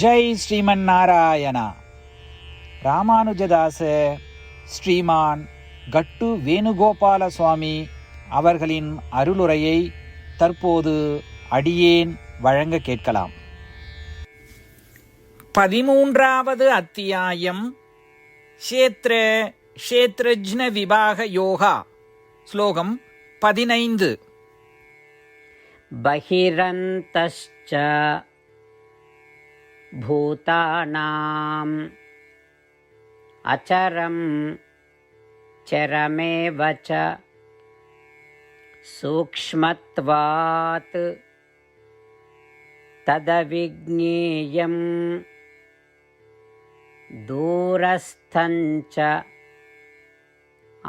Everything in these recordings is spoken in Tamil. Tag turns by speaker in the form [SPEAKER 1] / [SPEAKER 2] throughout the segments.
[SPEAKER 1] ஜெய் ஸ்ரீமன் நாராயணா. ராமானுஜதாச ஸ்ரீமான் கட்டு வேணுகோபால சுவாமி அவர்களின் அருளுரையை தற்போது அடியேன் வழங்க கேட்கலாம். பதிமூன்றாவது அத்தியாயம் ஷேத்ர ஷேத்ரஜ்ன விவாக யோகா. ஸ்லோகம் பதினைந்து.
[SPEAKER 2] பகிரந்த भूतानाम् अचरं चरमेव च सूक्ष्मत्वात् तदविज्ञेयम् दूरस्थञ्च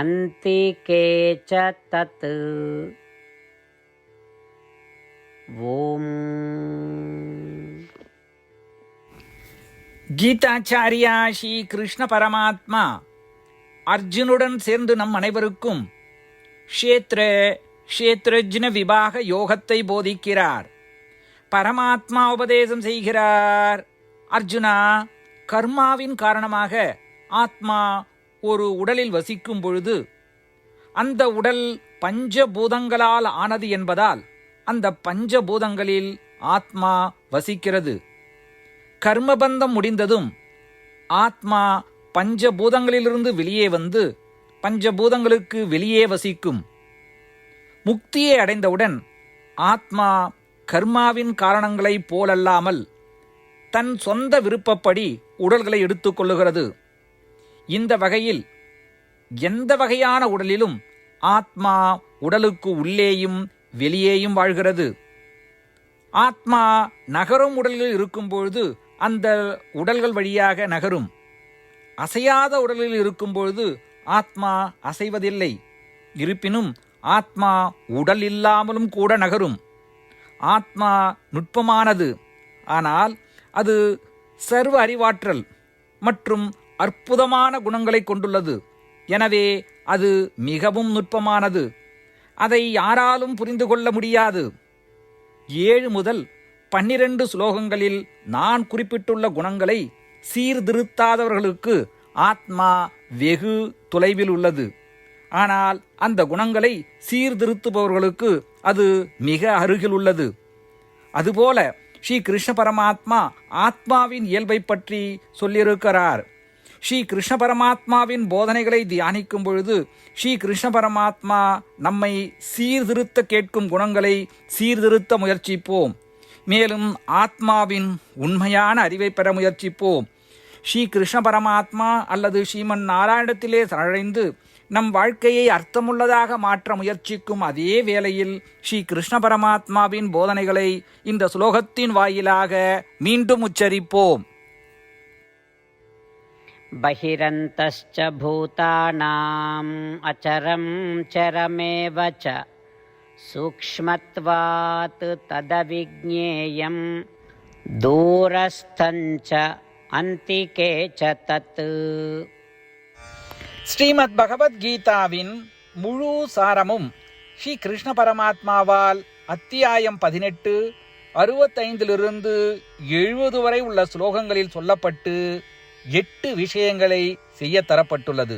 [SPEAKER 2] अन्तिके च तत्। ॐ
[SPEAKER 1] கீதாச்சாரியா ஸ்ரீ கிருஷ்ண பரமாத்மா. அர்ஜுனுடன் சேர்ந்து நம் அனைவருக்கும் ஷேத்ர ஷேத்ரஜ்ன விவாக யோகத்தை போதிக்கிறார். பரமாத்மா உபதேசம் செய்கிறார். அர்ஜுனா கர்மாவின் காரணமாக ஆத்மா ஒரு உடலில் வசிக்கும் பொழுது அந்த உடல் பஞ்சபூதங்களால் ஆனது என்பதால் அந்த பஞ்சபூதங்களில் ஆத்மா வசிக்கிறது. கர்மபந்தம் முடிந்ததும் ஆத்மா பஞ்சபூதங்களிலிருந்து வெளியே வந்து பஞ்சபூதங்களுக்கு வெளியே வசிக்கும். முக்தியை அடைந்தவுடன் ஆத்மா கர்மாவின் காரணங்களைப் போலல்லாமல் தன் சொந்த விருப்பப்படி உடல்களை எடுத்துக்கொள்ளுகிறது இந்த வகையில் எந்த வகையான உடலிலும் ஆத்மா உடலுக்கு உள்ளேயும் வெளியேயும் வாழ்கிறது. ஆத்மா நகரும் உடலில் இருக்கும்பொழுது அந்த உடல்கள் வழியாக நகரும். அசையாத உடலில் இருக்கும்பொழுது ஆத்மா அசைவதில்லை. இருப்பினும் ஆத்மா உடல் இல்லாமலும் கூட நகரும். ஆத்மா நுட்பமானது. ஆனால் அது சர்வ அறிவாற்றல் மற்றும் அற்புதமான குணங்களை கொண்டுள்ளது. எனவே அது மிகவும் நுட்பமானது. அதை யாராலும் புரிந்து கொள்ள முடியாது. ஏழு முதல் பன்னிரண்டு ஸ்லோகங்களில் நான் குறிப்பிட்டுள்ள குணங்களை சீர்திருத்தாதவர்களுக்கு ஆத்மா வெகு தொலைவில் உள்ளது. ஆனால் அந்த குணங்களை சீர்திருத்துபவர்களுக்கு அது மிக அருகில் உள்ளது. அதுபோல ஸ்ரீ கிருஷ்ண பரமாத்மா ஆத்மாவின் இயல்பை பற்றி சொல்லியிருக்கிறார். ஸ்ரீ கிருஷ்ண பரமாத்மாவின் போதனைகளை தியானிக்கும் பொழுது ஸ்ரீ கிருஷ்ண பரமாத்மா நம்மை சீர்திருத்த கேட்கும் குணங்களை சீர்திருத்த முயற்சிப்போம். மேலும் ஆத்மாவின் உண்மையான அறிவை பெற முயற்சிப்போம் ஸ்ரீ கிருஷ்ண பரமாத்மா அல்லது ஸ்ரீமன் நாராயணத்திலே சரழைந்து நம் வாழ்க்கையை அர்த்தமுள்ளதாக மாற்ற முயற்சிக்கும் அதே வேளையில் ஸ்ரீ கிருஷ்ண பரமாத்மாவின் போதனைகளை இந்த ஸ்லோகத்தின் வாயிலாக மீண்டும் உச்சரிப்போம்
[SPEAKER 2] बहिरन्तश्च भूतानाम् अचरं चरमेव च सूक्ष्मत्वात् तदविज्ञेयं दूरस्थञ्च अन्तिके च तत्
[SPEAKER 1] ஸ்ரீமத் பகவத்கீதாவின் முழு சாரமும் ஸ்ரீ கிருஷ்ண பரமாத்மாவால் அத்தியாயம் பதினெட்டு அறுபத்தைந்திலிருந்து எழுபது வரை உள்ள ஸ்லோகங்களில் சொல்லப்பட்டு எட்டு விஷயங்களை செய்ய தரப்பட்டுள்ளது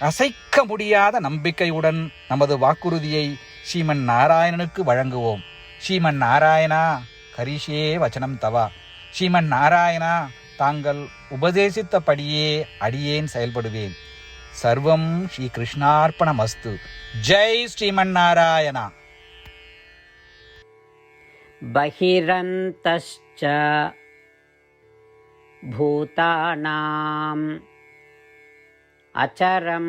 [SPEAKER 1] அசைக்க முடியாத நம்பிக்கையுடன் நமது வாக்குறுதியை ஸ்ரீமன் நாராயணனுக்கு வழங்குவோம் ஸ்ரீமன் நாராயணா கரிஷே வச்சனம் தவா ஸ்ரீமன் நாராயணா தாங்கள் உபதேசித்தபடியே அடியேன் செயல்படுவேன் சர்வம் ஸ்ரீ கிருஷ்ணார்ப்பணமஸ்து ஜெய் ஸ்ரீமன் நாராயணா
[SPEAKER 2] बहिरन्तश्च भूतानाम् अचरं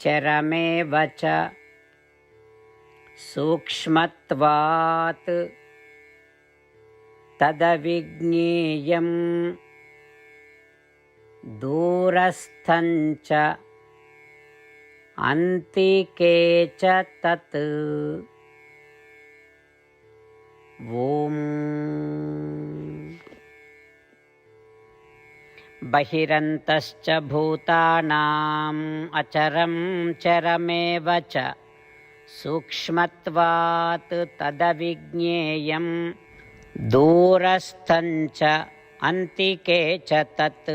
[SPEAKER 2] चरमेव च सूक्ष्मत्वात् तदविज्ञेयं दूरस्थञ्च अन्तिके च तत्। ॐ बहिरन्तश्च भूतानाम् अचरं चरमेव च सूक्ष्मत्वात् तदविज्ञेयं दूरस्थञ्च अन्तिके च तत्